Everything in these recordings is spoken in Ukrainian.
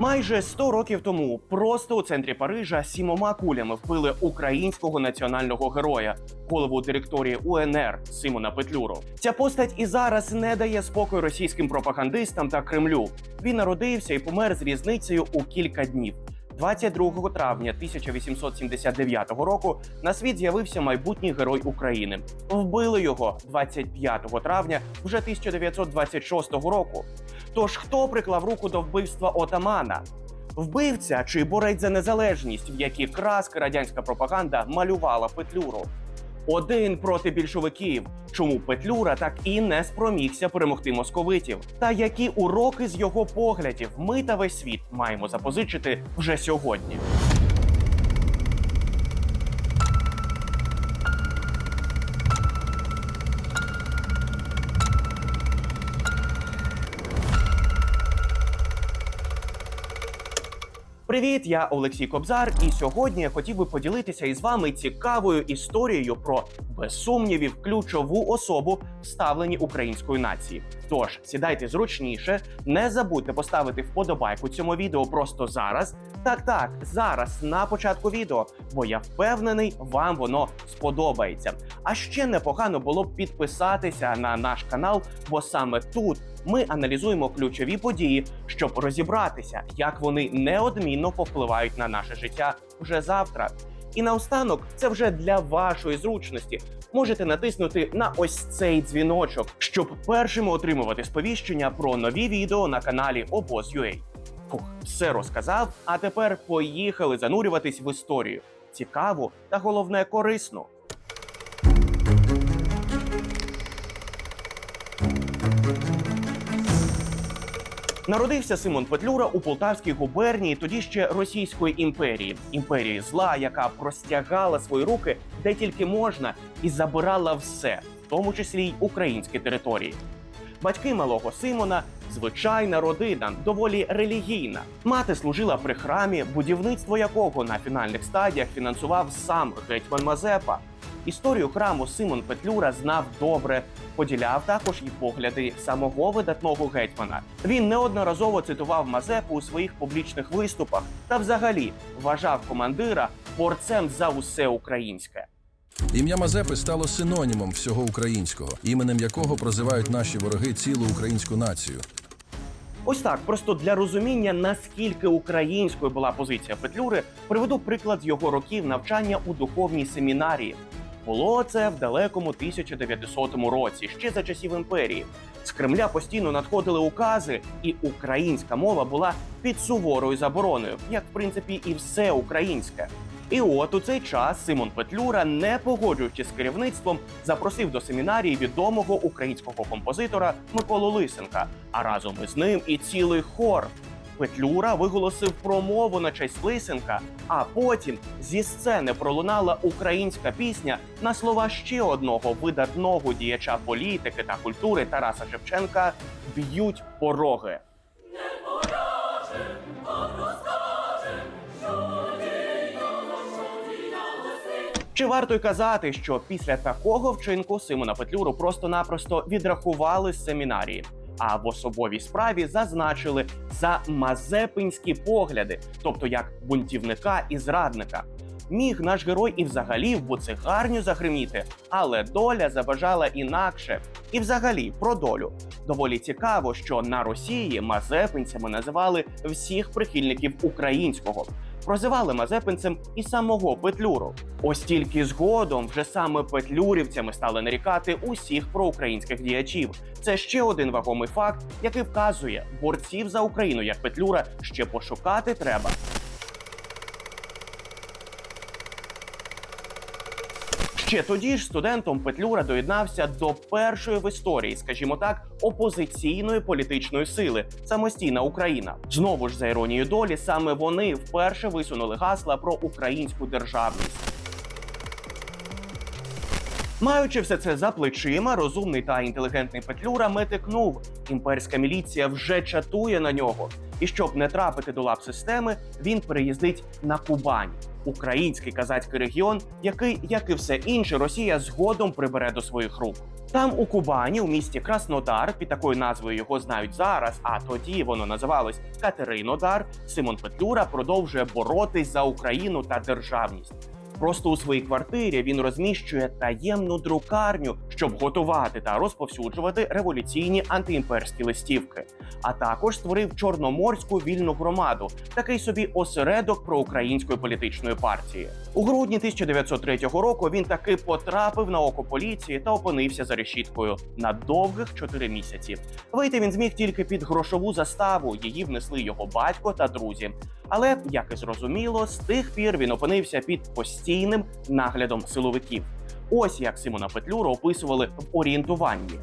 Майже 100 років тому просто у центрі Парижа сімома кулями вбили українського національного героя, голову директорії УНР Симона Петлюру. Ця постать і зараз не дає спокою російським пропагандистам та Кремлю. Він народився і помер з різницею у кілька днів. 22 травня 1879 року на світ з'явився майбутній герой України. Вбили його 25 травня вже 1926 року. Тож хто приклав руку до вбивства отамана? Вбивця чи борець за незалежність, в які краски радянська пропаганда малювала Петлюру? Один проти більшовиків. Чому Петлюра так і не спромігся перемогти московитів? Та які уроки з його поглядів ми та весь світ маємо запозичити вже сьогодні? Привіт, я Олексій Кобзар, і сьогодні я хотів би поділитися із вами цікавою історією про без сумнівів ключову особу в української нації. Тож сідайте зручніше, не забудьте поставити вподобайку цьому відео просто зараз. Так, так, зараз на початку відео, бо я впевнений, вам воно сподобається. А ще непогано було б підписатися на наш канал, бо саме тут ми аналізуємо ключові події, щоб розібратися, як вони неодмінно повпливають на наше життя вже завтра. І наостанок, це вже для вашої зручності. Можете натиснути на ось цей дзвіночок, щоб першими отримувати сповіщення про нові відео на каналі Обоз.ua. Фух, все розказав. А тепер поїхали занурюватись в історію. Цікаву та головне корисну. Народився Симон Петлюра у Полтавській губернії, тоді ще Російської імперії, імперії зла, яка простягала свої руки де тільки можна, і забирала все, в тому числі й українські території. Батьки малого Симона звичайна родина, доволі релігійна. Мати служила при храмі, будівництво якого на фінальних стадіях фінансував сам гетьман Мазепа. Історію храму Симон Петлюра знав добре, поділяв також і погляди самого видатного гетьмана. Він неодноразово цитував Мазепу у своїх публічних виступах та, взагалі, вважав командира борцем за усе українське. Ім'я Мазепи стало синонімом всього українського, іменем якого прозивають наші вороги цілу українську націю. Ось так, просто для розуміння, наскільки українською була позиція Петлюри, приведу приклад з його років навчання у духовній семінарії. Було це в далекому 1900 році, ще за часів імперії. З Кремля постійно надходили укази, і українська мова була під суворою забороною, як в принципі і все українське. І от у цей час Симон Петлюра, не погоджуючись з керівництвом, запросив до семінарії відомого українського композитора Миколу Лисенка, а разом із ним і цілий хор. Петлюра виголосив промову на честь Лисенка, а потім зі сцени пролунала українська пісня на слова ще одного видатного діяча політики та культури Тараса Шевченка б'ють пороги. Чи варто й казати, що після такого вчинку Симона Петлюру просто-напросто відрахували з семінарії, а в особовій справі зазначили за мазепинські погляди, тобто як бунтівника і зрадника. Міг наш герой і взагалі в буцегарню загриміти, але доля забажала інакше. І взагалі про долю. Доволі цікаво, що на Росії мазепинцями називали всіх прихильників українського. Прозивали мазепинцем і самого Петлюру. Ось тільки згодом вже саме петлюрівцями стали нарікати усіх проукраїнських діячів. Це ще один вагомий факт, який вказує, борців за Україну як Петлюра ще пошукати треба. Ще тоді ж студентом Петлюра доєднався до першої в історії, скажімо так, опозиційної політичної сили самостійна Україна. Знову ж за іронією долі, саме вони вперше висунули гасла про українську державність. Маючи все це за плечима, розумний та інтелігентний Петлюра метикнув. Імперська міліція вже чатує на нього. І щоб не трапити до лап системи, він переїздить на Кубань, український казацький регіон, який, як і все інше, Росія згодом прибере до своїх рук. Там у Кубані, у місті Краснодар, під такою назвою його знають зараз, а тоді воно називалось Катеринодар. Симон Петлюра продовжує боротись за Україну та державність. Просто у своїй квартирі він розміщує таємну друкарню, щоб готувати та розповсюджувати революційні антиімперські листівки. А також створив Чорноморську вільну громаду, такий собі осередок проукраїнської політичної партії. У грудні 1903 року він таки потрапив на око поліції та опинився за решіткою на довгих чотири місяці. Вийти він зміг тільки під грошову заставу. Її внесли його батько та друзі. Але, як і зрозуміло, з тих пір він опинився під постійним наглядом силовиків. Ось як Симона Петлюра описували в орієнтуванні.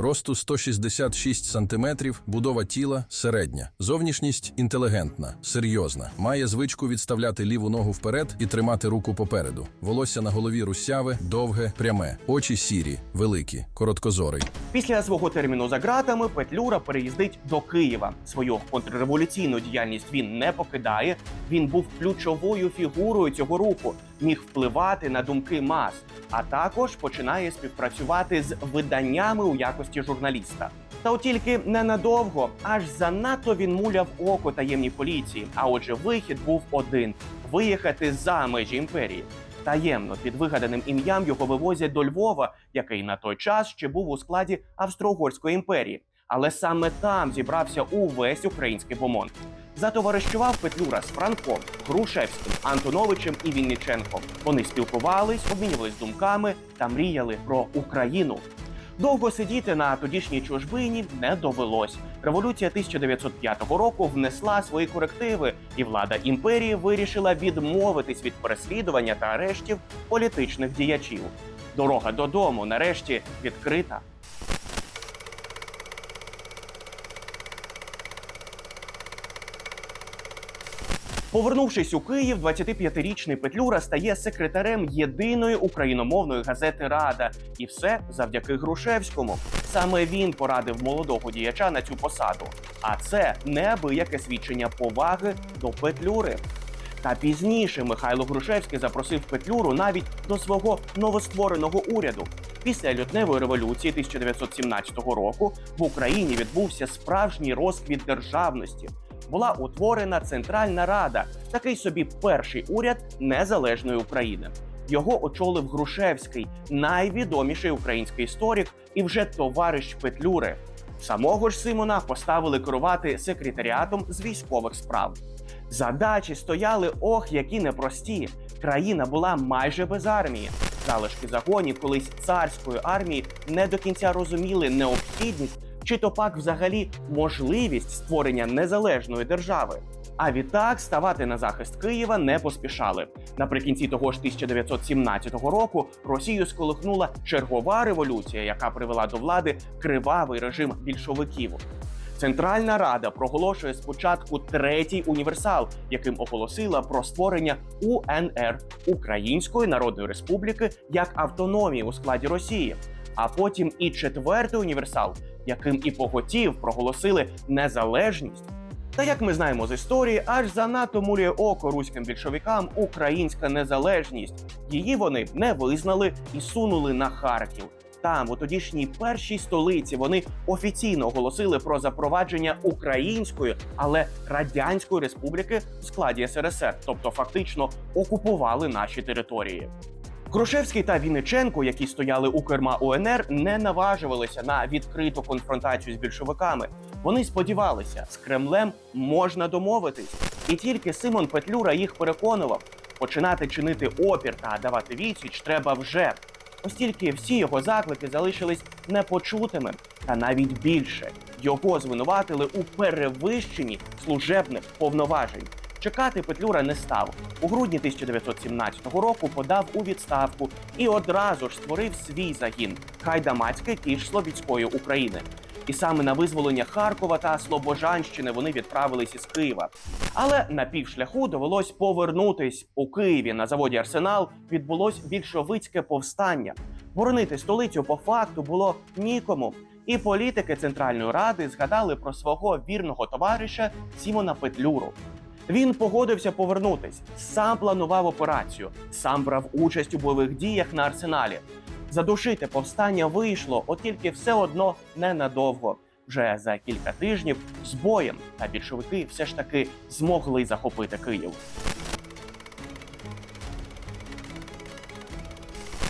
Росту 166 сантиметрів, будова тіла середня, зовнішність інтелігентна, серйозна. Має звичку відставляти ліву ногу вперед і тримати руку попереду. Волосся на голові русяве, довге, пряме, очі сірі, великі, короткозорий. Після свого терміну за ґратами Петлюра переїздить до Києва. Свою контрреволюційну діяльність він не покидає. Він був ключовою фігурою цього руху, міг впливати на думки мас, а також починає співпрацювати з виданнями у якості журналіста. Та от тільки ненадовго, аж занадто він муляв око таємній поліції. А отже, вихід був один: виїхати за межі імперії. Таємно під вигаданим ім'ям його вивозять до Львова, який на той час ще був у складі Австро-Угорської імперії. Але саме там зібрався увесь український бомонд. Затоваришував Петлюра з Франком, Грушевським, Антоновичем і Вінниченком. Вони спілкувались, обмінювались думками та мріяли про Україну. Довго сидіти на тодішній чужбині не довелось. Революція 1905 року внесла свої корективи, і влада імперії вирішила відмовитись від переслідування та арештів політичних діячів. Дорога додому нарешті відкрита. Повернувшись у Київ, 25-річний Петлюра стає секретарем єдиної україномовної газети Рада, і все завдяки Грушевському. Саме він порадив молодого діяча на цю посаду. А це неабияке свідчення поваги до Петлюри. Та пізніше Михайло Грушевський запросив Петлюру навіть до свого новоствореного уряду. Після лютневої революції 1917 року в Україні відбувся справжній розквіт державності. Була утворена Центральна Рада, такий собі перший уряд незалежної України. Його очолив Грушевський, найвідоміший український історик і вже товариш Петлюри. Самого ж Симона поставили керувати секретаріатом з військових справ. Задачі стояли ох, які непрості. Країна була майже без армії. Залишки загонів колись царської армії не до кінця розуміли необхідність чи то пак взагалі можливість створення незалежної держави. А відтак ставати на захист Києва не поспішали. Наприкінці того ж 1917 року Росію сколихнула чергова революція, яка привела до влади кривавий режим більшовиків. Центральна Рада проголошує спочатку третій універсал, яким оголосила про створення УНР Української Народної Республіки як автономії у складі Росії. А потім і четвертий універсал, яким і поготів проголосили незалежність. Та як ми знаємо з історії, аж занадто мурює око руським більшовикам українська незалежність. Її вони не визнали і сунули на Харків. Там, у тодішній першій столиці, вони офіційно оголосили про запровадження української, але радянської республіки в складі СРСР, тобто фактично окупували наші території. Грушевський та Вінниченко, які стояли у керма УНР, не наважувалися на відкриту конфронтацію з більшовиками. Вони сподівалися, з Кремлем можна домовитись, і тільки Симон Петлюра їх переконував, починати чинити опір та давати відсіч треба вже. Ось тільки всі його заклики залишились непочутими, та навіть більше його звинуватили у перевищенні служебних повноважень. Чекати Петлюра не став. У грудні 1917 року подав у відставку і одразу ж створив свій загін Хайдамацьке кішло військової України. І саме на визволення Харкова та Слобожанщини вони відправились із Києва. Але на півшляху довелось повернутись у Києві на заводі Арсенал. Відбулось більшовицьке повстання. Боронити столицю по факту було нікому. І політики Центральної Ради згадали про свого вірного товариша Сімона Петлюру. Він погодився повернутись, сам планував операцію, сам брав участь у бойових діях на арсеналі. Задушити повстання вийшло, от тільки все одно ненадовго. Вже за кілька тижнів з боєм та більшовики все ж таки змогли захопити Київ.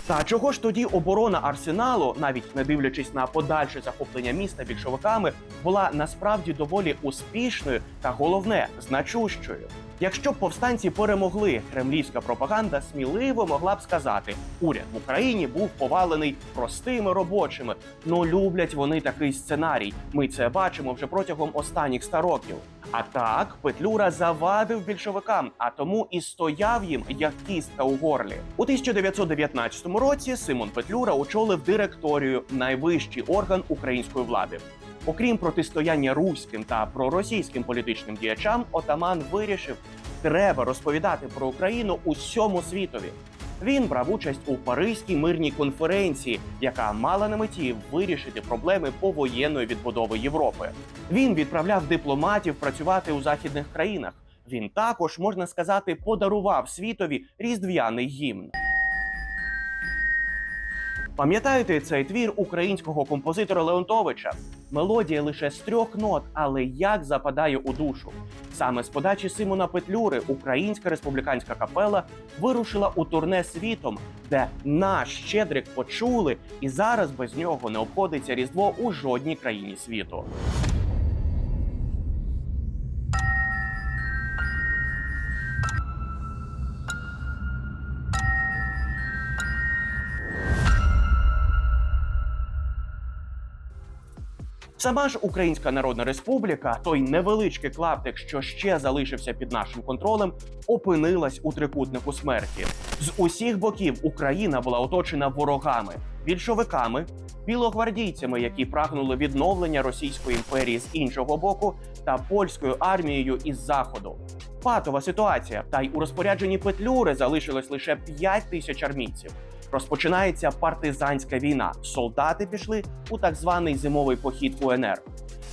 Та чого ж тоді оборона арсеналу, навіть не дивлячись на подальше захоплення міста більшовиками, була насправді доволі успішною та головне значущою. Якщо б повстанці перемогли, кремлівська пропаганда сміливо могла б сказати: уряд в Україні був повалений простими робочими. Ну люблять вони такий сценарій. Ми це бачимо вже протягом останніх ста років. А так Петлюра завадив більшовикам, а тому і стояв їм як кістка у горлі. У 1919 році Симон Петлюра очолив директорію, найвищий орган української влади. Окрім протистояння руським та проросійським політичним діячам, отаман вирішив, треба розповідати про Україну усьому світові. Він брав участь у Паризькій мирній конференції, яка мала на меті вирішити проблеми повоєнної відбудови Європи. Він відправляв дипломатів працювати у західних країнах. Він також, можна сказати, подарував світові різдвяний гімн. Пам'ятаєте цей твір українського композитора Леонтовича? Мелодія лише з трьох нот, але як западає у душу. Саме з подачі Симона Петлюри Українська республіканська капела вирушила у турне світом, де наш щедрик почули, і зараз без нього не обходиться Різдво у жодній країні світу. Сама ж Українська Народна Республіка, той невеличкий клаптик, що ще залишився під нашим контролем, опинилась у трикутнику смерті. З усіх боків Україна була оточена ворогами, більшовиками, білогвардійцями, які прагнули відновлення Російської імперії з іншого боку, та польською армією із заходу. Патова ситуація, та й у розпорядженні Петлюри залишилось лише 5 тисяч армійців. Розпочинається партизанська війна. Солдати пішли у так званий зимовий похід УНР.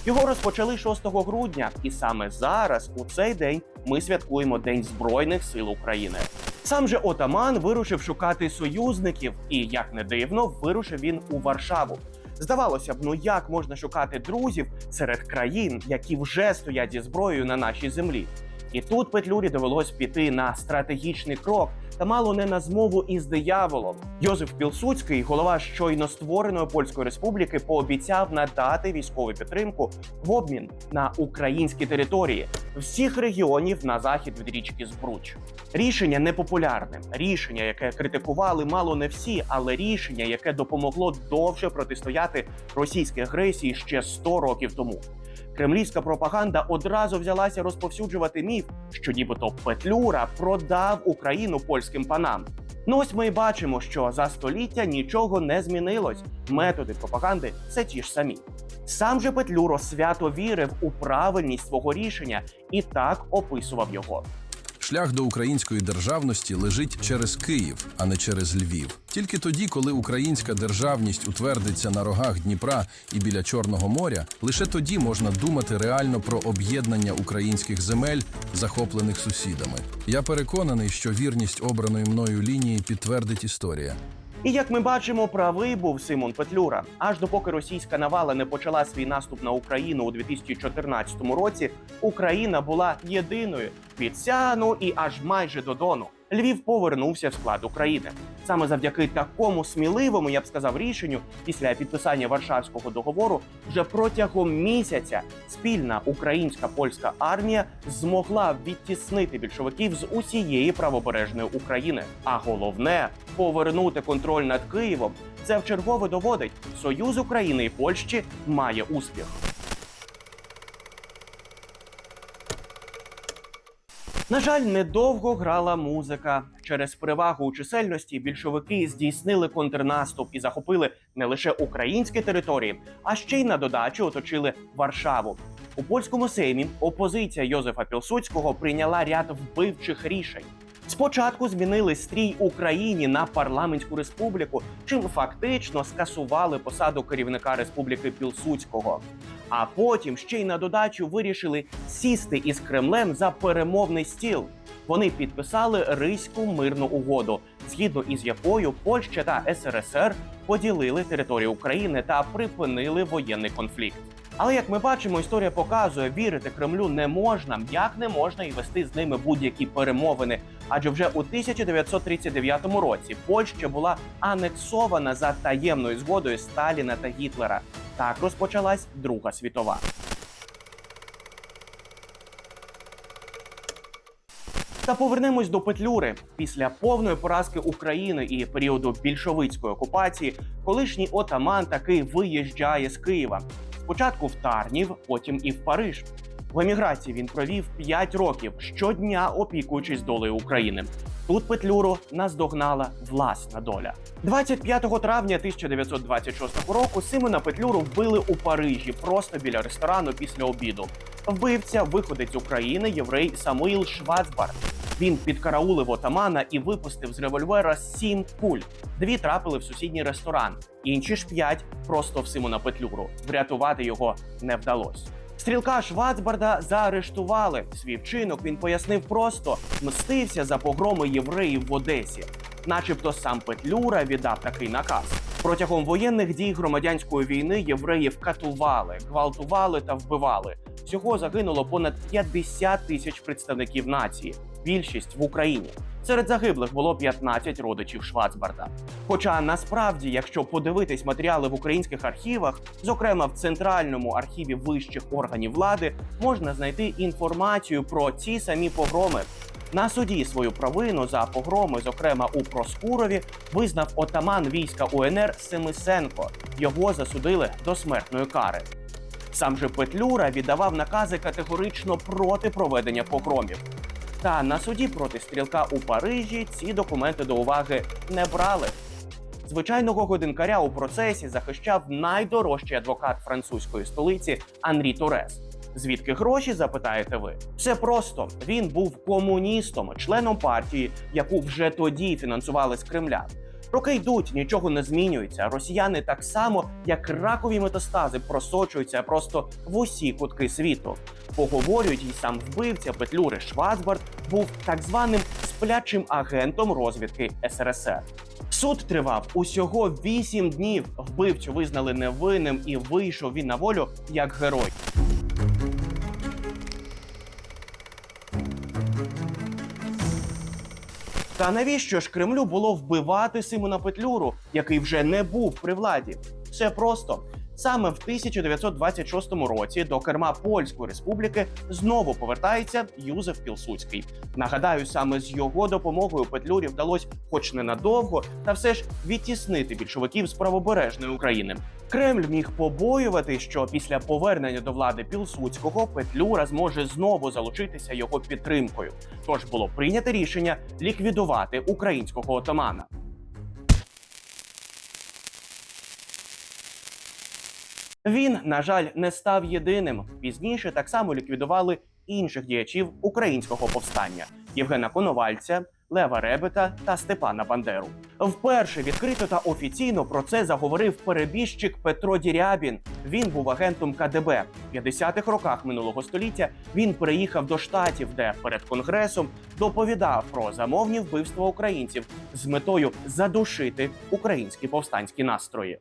Його розпочали 6 грудня, і саме зараз, у цей день, ми святкуємо День Збройних сил України. Сам же отаман вирушив шукати союзників, і як не дивно, вирушив він у Варшаву. Здавалося б, ну як можна шукати друзів серед країн, які вже стоять зі зброєю на нашій землі? І тут Петлюрі довелось піти на стратегічний крок та мало не на змову із дияволом. Йозеф Пілсуцький, голова щойно створеної польської республіки, пообіцяв надати військову підтримку в обмін на українські території всіх регіонів на захід від річки Збруч. Рішення непопулярне, рішення, яке критикували мало не всі, але рішення, яке допомогло довше протистояти російській агресії ще 100 років тому. Кремлівська пропаганда одразу взялася розповсюджувати міф, що нібито Петлюра продав Україну польським панам. Ну ось ми бачимо, що за століття нічого не змінилось. Методи пропаганди це ті ж самі. Сам же Петлюро свято вірив у правильність свого рішення і так описував його. Шлях до української державності лежить через Київ, а не через Львів. Тільки тоді, коли українська державність утвердиться на рогах Дніпра і біля Чорного моря, лише тоді можна думати реально про об'єднання українських земель, захоплених сусідами. Я переконаний, що вірність обраної мною лінії підтвердить історія. І як ми бачимо, правий був Симон Петлюра. Аж допоки російська навала не почала свій наступ на Україну у 2014 році, Україна була єдиною від Сяну і аж майже до Дону. Львів повернувся в склад України. Саме завдяки такому сміливому, я б сказав, рішенню після підписання Варшавського договору вже протягом місяця спільна українська польська армія змогла відтіснити більшовиків з усієї правобережної України. А головне повернути контроль над Києвом. Це вчергове доводить, союз України і Польщі має успіх. На жаль, недовго грала музика. Через перевагу у чисельності більшовики здійснили контрнаступ і захопили не лише українські території, а ще й на додачу оточили Варшаву. У польському сеймі опозиція Йозефа Пілсудського прийняла ряд вбивчих рішень. Спочатку змінили стрій Україні на парламентську республіку, чим фактично скасували посаду керівника республіки Пілсудського. А потім ще й на додачу вирішили сісти із Кремлем за перемовний стіл. Вони підписали Ризьку мирну угоду, згідно із якою Польща та СРСР поділили територію України та припинили воєнний конфлікт. Але як ми бачимо, історія показує, вірити Кремлю не можна, як не можна і вести з ними будь-які перемовини. Адже вже у 1939 році Польща була анексована за таємною згодою Сталіна та Гітлера. Так розпочалась Друга світова. Та повернемось до Петлюри. Після повної поразки України і періоду більшовицької окупації, колишній отаман таки виїжджає з Києва. Спочатку в Тарнів, потім і в Париж. В еміграції він провів 5 років, щодня опікуючись долею України. Тут Петлюру наздогнала власна доля. 25 травня 1926 року Симона Петлюру вбили у Парижі просто біля ресторану після обіду. Вбивця виходець з України єврей Самуїл Швацбард. Він підкараулив отамана і випустив з револьвера сім куль. Дві трапили в сусідній ресторан, інші ж п'ять просто в Симона Петлюру. Врятувати його не вдалося. Стрілка Швацбарда заарештували. Свій вчинок він пояснив просто мстився за погроми євреїв в Одесі, начебто сам Петлюра віддав такий наказ. Протягом воєнних дій громадянської війни євреїв катували, гвалтували та вбивали. Всього загинуло понад 50 тисяч представників нації, більшість в Україні. Серед загиблих було 15 родичів Швацбарда. Хоча насправді, якщо подивитись матеріали в українських архівах, зокрема в центральному архіві вищих органів влади, можна знайти інформацію про ці самі погроми. На суді свою провину за погроми, зокрема у Проскурові, визнав отаман війська УНР Семисенко. Його засудили до смертної кари. Сам же Петлюра віддавав накази категорично проти проведення погромів. Та на суді проти стрілка у Парижі ці документи до уваги не брали. Звичайного годинкаря у процесі захищав найдорожчий адвокат французької столиці Анрі Торес. Звідки гроші, запитаєте ви? Все просто він був комуністом, членом партії, яку вже тоді фінансували з Кремля. Роки йдуть, нічого не змінюється. Росіяни так само, як ракові метастази, просочуються просто в усі кутки світу. Поговорюють, і сам вбивця Петлюри Швацбард був так званим сплячим агентом розвідки СРСР. Суд тривав усього 8 днів. Вбивцю визнали невинним і вийшов він на волю як герой. Та навіщо ж Кремлю було вбивати Симона Петлюру, який вже не був при владі? Все просто. Саме в 1926 році до керма Польської республіки знову повертається Юзеф Пілсудський. Нагадаю, саме з його допомогою Петлюрі вдалося, хоч ненадовго, та все ж відтіснити більшовиків з правобережної України. Кремль міг побоювати, що після повернення до влади Пілсудського Петлюра зможе знову залучитися його підтримкою. Тож було прийнято рішення ліквідувати українського отамана. Він, на жаль, не став єдиним. Пізніше так само ліквідували інших діячів українського повстання: Євгена Коновальця, Лева Ребета та Степана Бандеру. Вперше відкрито та офіційно про це заговорив перебіжчик Петро Дірябін. Він був агентом КДБ. В 50-х роках минулого століття він переїхав до штатів, де перед конгресом доповідав про замовні вбивства українців з метою задушити українські повстанські настрої.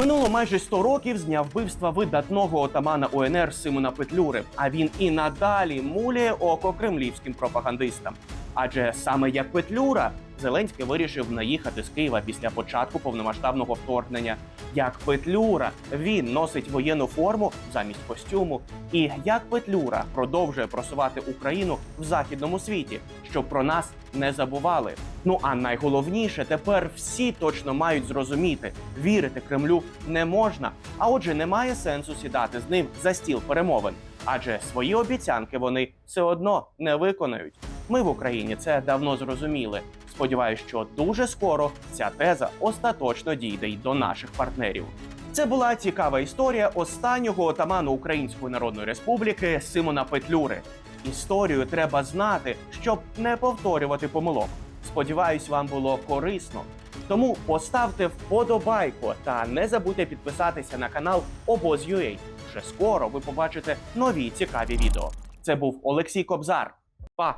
Минуло майже 100 років з дня вбивства видатного отамана УНР Симона Петлюри. А він і надалі муляє око кремлівським пропагандистам. Адже саме як Петлюра Зеленський вирішив наїхати з Києва після початку повномасштабного вторгнення. Як Петлюра він носить воєнну форму замість костюму, і як Петлюра продовжує просувати Україну в західному світі, щоб про нас не забували. Ну а найголовніше, тепер всі точно мають зрозуміти, вірити Кремлю не можна. А отже, немає сенсу сідати з ним за стіл перемовин, адже свої обіцянки вони все одно не виконають. Ми в Україні це давно зрозуміли. Сподіваюсь, що дуже скоро ця теза остаточно дійде й до наших партнерів. Це була цікава історія останнього отаману Української Народної Республіки Симона Петлюри. Історію треба знати, щоб не повторювати помилок. Сподіваюсь, вам було корисно. Тому поставте вподобайку та не забудьте підписатися на канал Обоз.UA, вже скоро ви побачите нові цікаві відео. Це був Олексій Кобзар. Па!